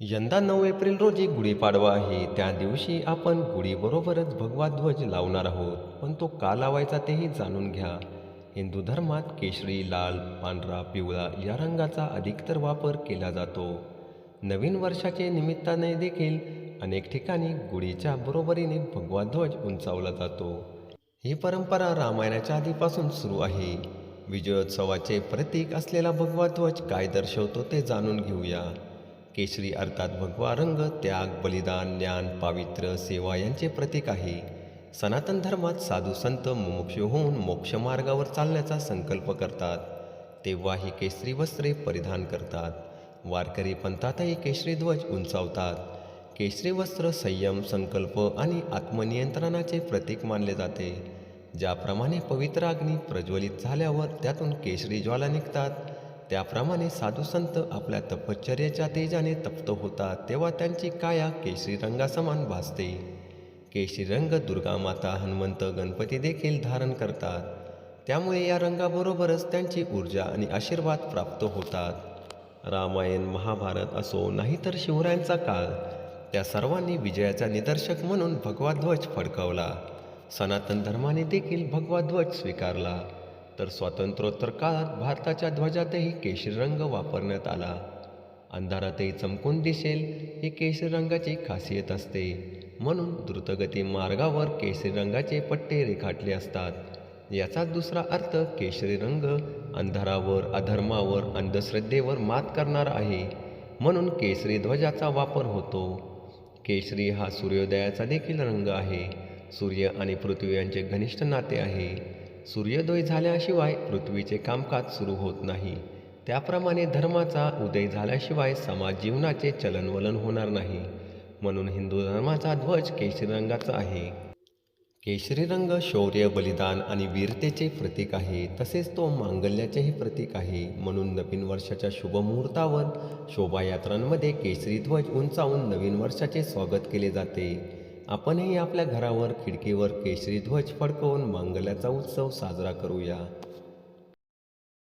यंदा नऊ एप्रिल रोजी गुढीपाडवा आहे. त्या दिवशी आपण गुढीबरोबरच भगवा ध्वज लावणार आहोत. पण तो का लावायचा तेही जाणून घ्या. हिंदू धर्मात केशरी लाल पांढरा पिवळा या रंगाचा अधिकतर वापर केला जातो. नवीन वर्षाचे निमित्ताने देखील अनेक ठिकाणी गुढीच्या बरोबरीने भगवा ध्वज उंचावला जातो. ही परंपरा रामायणाच्या आधीपासून सुरू आहे. विजयोत्सवाचे प्रतीक असलेला भगवा ध्वज काय दर्शवतो ते जाणून घेऊया. केशरी अर्थात भगवा रंग त्याग बलिदान ज्ञान पावित्र्य सेवा यांचे प्रतीक आहे. सनातन धर्मात साधू संत मोक्ष होऊन मोक्षमार्गावर चालण्याचा संकल्प करतात. तेव्हा ही केशरी वस्त्रे परिधान करतात. वारकरी पंथातही केशरी ध्वज उंचावतात. केशरी वस्त्र संयम संकल्प आणि आत्मनियंत्रणाचे प्रतीक मानले जाते. ज्याप्रमाणे पवित्र अग्नी प्रज्वलित झाल्यावर त्यातून केशरी ज्वाला निघतात. त्याप्रमाणे साधू संत आपल्या तपश्चर्याच्या तेजाने तप्त होतात तेव्हा त्यांची काया केशरी रंगासमान भासते. केशरी रंग दुर्गा माता हनुमंत गणपती देखील धारण करतात. त्यामुळे या रंगाबरोबरच त्यांची ऊर्जा आणि आशीर्वाद प्राप्त होतात. रामायण महाभारत असो नाहीतर शिवरायांचा काळ त्या सर्वांनी विजयाचा निदर्शक म्हणून भगवा ध्वज फडकवला. सनातन धर्माने देखील भगवा ध्वज स्वीकारला. तर स्वातंत्र्योत्तर काळात भारताच्या ध्वजातही केशरी रंग वापरण्यात आला. अंधारातही चमकून दिसेल ही केशरी रंगाची खासियत असते. म्हणून द्रुतगती मार्गावर केशरी रंगाचे पट्टे रेखाटले असतात. याचा दुसरा अर्थ केशरी रंग अंधारावर अधर्मावर अंधश्रद्धेवर मात करणार आहे. म्हणून केशरी ध्वजाचा वापर होतो. केशरी हा सूर्योदयाचा देखील रंग आहे. सूर्य आणि पृथ्वी यांचे घनिष्ठ नाते आहे. सूर्योदय झाल्याशिवाय पृथ्वीचे कामकाज सुरू होत नाही. त्याप्रमाणे धर्माचा उदय झाल्याशिवाय समाज जीवनाचे चलनवलन होणार नाही. म्हणून हिंदू धर्माचा ध्वज केशरी रंगाचा आहे. केशरी रंग शौर्य बलिदान आणि वीरतेचे प्रतीक आहे. तसेच तो मांगल्याचेही प्रतीक आहे. म्हणून नवीन वर्षाच्या शुभमुहूर्तावर शोभायात्रांमध्ये केशरी ध्वज उंचावून नवीन वर्षाचे स्वागत केले जाते. आपणही आपल्या घरावर खिडकीवर केशरी ध्वज फडकवून मंगलाचा उत्सव साजरा करूया.